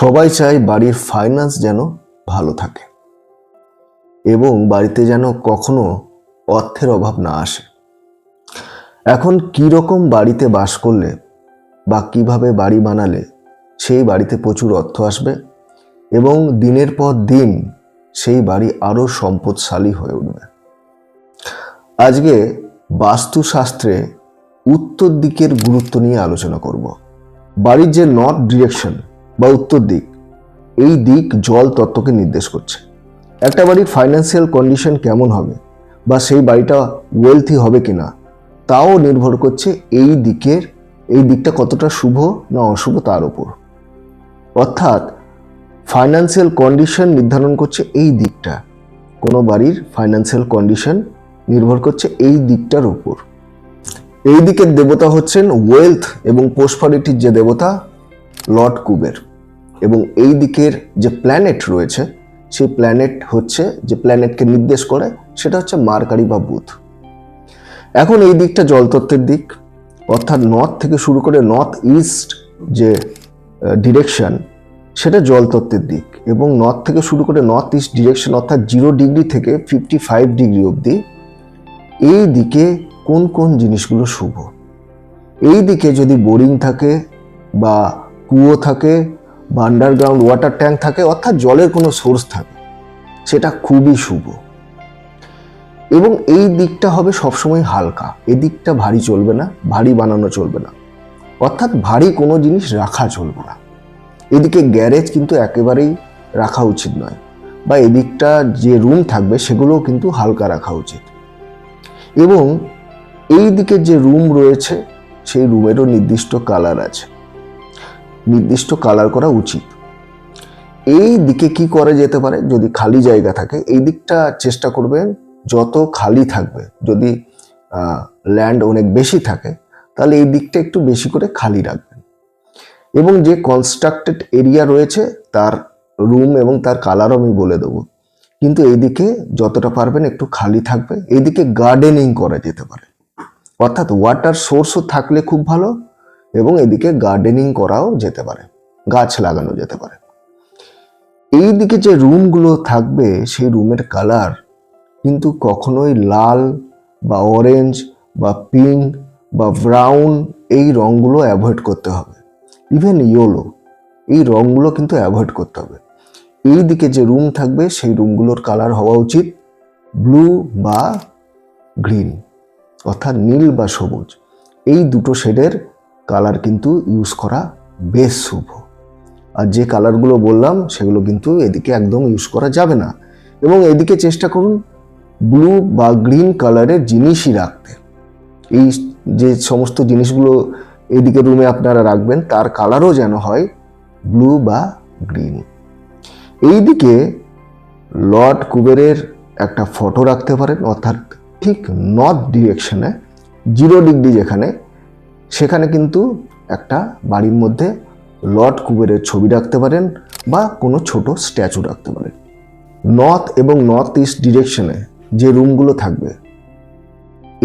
সবাই চায় বাড়ির ফাইন্যান্স যেন ভালো থাকে এবং বাড়িতে যেন কখনো অর্থের অভাব না আসে। এখন কী রকম বাড়িতে বাস করলে বা কীভাবে বাড়ি বানালে সেই বাড়িতে প্রচুর অর্থ আসবে এবং দিনের পর দিন সেই বাড়ি আরও সম্পদশালী হয়ে উঠবে। আজকে বাস্তুশাস্ত্রে উত্তর দিকের গুরুত্ব নিয়ে আলোচনা করব। বাড়ির যে নর্থ ডিরেকশন বা উত্তর দিক, এই দিক জল তত্ত্বকে নির্দেশ করছে। একটা বাড়ির ফাইন্যান্সিয়াল কন্ডিশন কেমন হবে বা সেই বাড়িটা ওয়েলথি হবে কিনা, তাও নির্ভর করছে এই দিকের, এই দিকটা কতটা শুভ না অশুভ তার উপর। অর্থাৎ ফাইন্যান্সিয়াল কন্ডিশন নির্ধারণ করছে এই দিকটা। কোনো বাড়ির ফাইন্যান্সিয়াল কন্ডিশন নির্ভর করছে এই দিকটার উপর। এই দিকের দেবতা হচ্ছেন ওয়েলথ এবং পোস্পারিটির যে দেবতা লর্ড কুবের এবং এই দিকের যে প্ল্যানেট রয়েছে, সেই প্ল্যানেট হচ্ছে যে প্ল্যানেটকে নির্দেশ করে, সেটা হচ্ছে মার্কারি বা বুধ। এখন এই দিকটা জলতত্ত্বের দিক, অর্থাৎ নর্থ থেকে শুরু করে নর্থ ইস্ট যে ডিরেকশন সেটা জলতত্ত্বের দিক এবং নর্থ থেকে শুরু করে নর্থ ইস্ট ডিরেকশন অর্থাৎ জিরো ডিগ্রি থেকে ফিফটি ফাইভ ডিগ্রি অবধি, এই দিকে কোন কোন জিনিসগুলো শুভ? এই দিকে যদি বোরিং থাকে বা কুয়ো থাকে বা আন্ডারগ্রাউন্ড ওয়াটার ট্যাঙ্ক থাকে, অর্থাৎ জলের কোনো সোর্স থাকে। সেটা খুবই শুভ। এবং এই দিকটা হবে সবসময় হালকা। এই দিকটা ভারী চলবে না, ভারী বানানো চলবে না। অর্থাৎ ভারী কোনো জিনিস রাখা চলবে না। এদিকে গ্যারেজ কিন্তু একেবারেই রাখা উচিত নয়। বা এদিকটা যে রুম থাকবে, সেগুলোও কিন্তু হালকা রাখা উচিত। এবং এই দিকে যে রুম রয়েছে, সেই রুমেরও নির্দিষ্ট কালার আছে। নির্দিষ্ট কালার করা উচিত। এই দিকে কি করা যেতে পারে? যদি খালি জায়গা থাকে, এই দিকটা চেষ্টা করবেন যত খালি থাকবে। যদি ল্যান্ড অনেক বেশি থাকে, তাহলে এই দিকটা একটু বেশি করে খালি রাখবেন। এবং যে কনস্ট্রাক্টেড এরিয়া রয়েছে, তার রুম এবং তার কালারও আমি বলে দেবো। কিন্তু এইদিকে যতটা পারবেন একটু খালি থাকবে। এইদিকে গার্ডেনিং করা যেতে পারে। অর্থাৎ ওয়াটার সোর্সও থাকলে খুব ভালো এবং এদিকে গার্ডেনিং করাও যেতে পারে, গাছ লাগানো যেতে পারে। এই দিকে যে রুমগুলো থাকবে, সেই রুমের কালার কিন্তু কখনোই লাল বা অরেঞ্জ বা পিঙ্ক বা ব্রাউন এই রঙগুলো অ্যাভয়েড করতে হবে। ইভেন ইয়েলো এই রঙগুলো কিন্তু অ্যাভয়েড করতে হবে। এই দিকে যে রুম থাকবে, সেই রুমগুলোর কালার হওয়া উচিত ব্লু বা গ্রিন অর্থাৎ নীল বা সবুজ। এই দুটো শেডের কালার কিন্তু ইউজ করা বেশ শুভ। আর যে কালারগুলো বললাম, সেগুলো কিন্তু এদিকে একদম ইউজ করা যাবে না। এবং এদিকে চেষ্টা করুন ব্লু বা গ্রিন কালারের জিনিসই রাখতে। এই যে সমস্ত জিনিসগুলো এদিকে রুমে আপনারা রাখবেন, তার কালারও যেন হয় ব্লু বা গ্রিন এইদিকে লর্ড কুবেরের একটা ফটো রাখতে পারেন, অর্থাৎ ঠিক নর্থ ডিরেকশনে জিরো ডিগ্রি যেখানে সেখানে কিন্তু একটা বাড়ির মধ্যে লর্ড কুবেরের ছবি রাখতে পারেন বা কোনো ছোট স্ট্যাচু রাখতে পারেন। নর্থ এবং নর্থ ইস্ট ডিরেকশনে যে রুমগুলো থাকবে,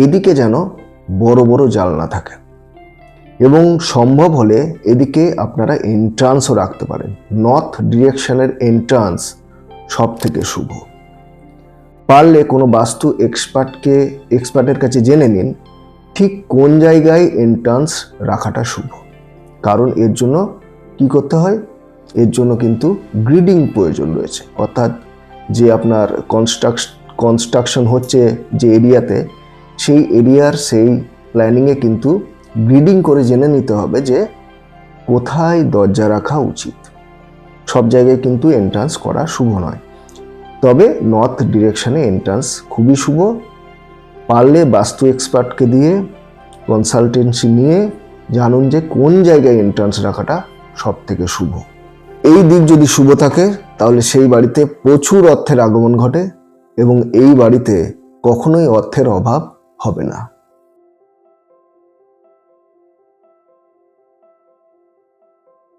এদিকে যেন বড় বড় জানলা থাকে এবং সম্ভব হলে এদিকে আপনারা এন্ট্রান্সও রাখতে পারেন। নর্থ ডিরেকশনের এন্ট্রান্স সব থেকে শুভ। পারলে কোনো বাস্তু এক্সপার্টকে এক্সপার্টের কাছে জেনে নিন ঠিক কোন জায়গায় এন্ট্রান্স রাখাটা শুভ? কারণ এর জন্য কি করতে হয়? এর জন্য কিন্তু গ্রিডিং প্রয়োজন রয়েছে। অর্থাৎ যে আপনার কনস্ট্রাকশ কনস্ট্রাকশন হচ্ছে যে এরিয়াতে সেই এরিয়ার সেই প্ল্যানিংয়ে কিন্তু গ্রিডিং করে জেনে নিতে হবে যে কোথায় দরজা রাখা উচিত। সব জায়গায় কিন্তু এন্ট্রান্স করা শুভ নয়। তবে নর্থ ডিরেকশানে এন্ট্রান্স খুবই শুভ। পারলে বাস্তু এক্সপার্টকে দিয়ে কনসালটেন্সি নিয়ে জানুন যে কোন জায়গায় এন্ট্রান্স রাখাটা সব থেকে শুভ। এই দিক যদি শুভ থাকে, তাহলে সেই বাড়িতে প্রচুর অর্থের আগমন ঘটে এবং এই বাড়িতে কখনোই অর্থের অভাব হবে না।